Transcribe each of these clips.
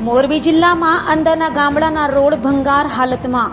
મોરબી જિલ્લામાં અંદરના ગામડાના રોડ ભંગાર હાલતમાં.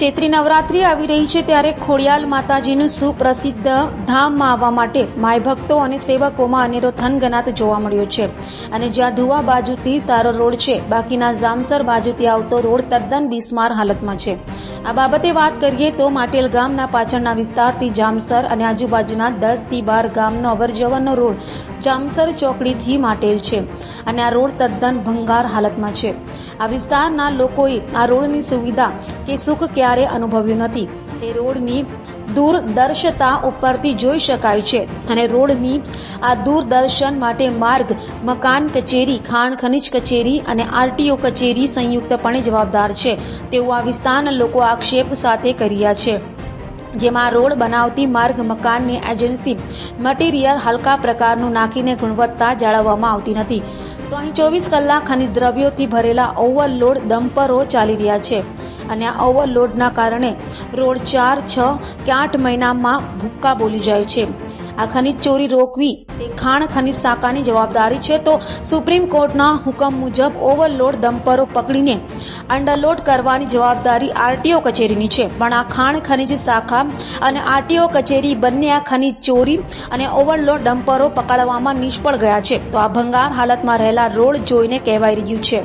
ચૈત્રી નવરાત્રી આવી રહી છે ત્યારે ખોડિયાલ માતાજીનું સુપ્રસિદ્ધ ધામમાં આવવા માટે માય ભક્તો અને સેવકોમાં અનેરો થનગનાત જોવા મળ્યો છે. અને જ્યાં ધુવા બાજુથી સારો રોડ છે, બાકીના જામસર બાજુથી આવતો રોડ તદ્દન બિસ્માર હાલતમાં છે. આ બાબતે વાત કરીએ તો માટેલ ગામના પાછળના વિસ્તારથી જામસર અને આજુબાજુના દસથી બાર ગામનો અવરજવરનો રોડ જામસર ચોકડીથી માટેલ છે અને આ રોડ તદ્દન ભંગાર હાલતમાં છે. આ વિસ્તારના લોકોએ આ રોડની સુવિધા કે સુખ ક્યારે અનુભવ્યું નથી. તે રોડની દૂરદર્શતા ઉપરથી જોઈ શકાય છે અને રોડની આ દૂરદર્શન માટે માર્ગ, મકાન કચેરી, ખાણ ખનિજ કચેરી અને આરટીઓ કચેરી સંયુક્તપણે જવાબદાર છે. તેવું આ વિસ્તારના લોકો આક્ષેપ સાથે કર્યા છે. જેમાં રોડ બનાવતી માર્ગ, મકાનની એજન્સી, મટીરિયલ હલકા પ્રકારનું નાખીને ગુણવત્તા જાળવવામાં આવતી નથી. તો અહીં ચોવીસ કલાક ખનિજ દ્રવ્યોથી ભરેલા ઓવરલોડ ડમ્પરો ચાલી રહ્યા છે. અને આ ઓવરલોડના કારણે રોડ ચાર, છ કે આઠ મહિનામાં ભૂક્કા બોલી જાય છે. આ ખનિજ ચોરી રોકવી તે ખાણ ખનિજ શાખાની જવાબદારી છે. તો સુપ્રીમ કોર્ટના હુકમ મુજબ ઓવરલોડ ડમ્પરો પકડીને અંડરલોડ કરવાની જવાબદારી આરટીઓ કચેરીની છે. પણ આ ખાણ ખનિજ શાખા અને આરટીઓ કચેરી બંને આ ખનિજ ચોરી અને ઓવરલોડ ડમ્પરો પકડવામાં નિષ્ફળ ગયા છે. તો આ ભંગાર હાલતમાં રહેલા રોડ જોઈને કહેવાઈ રહ્યું છે.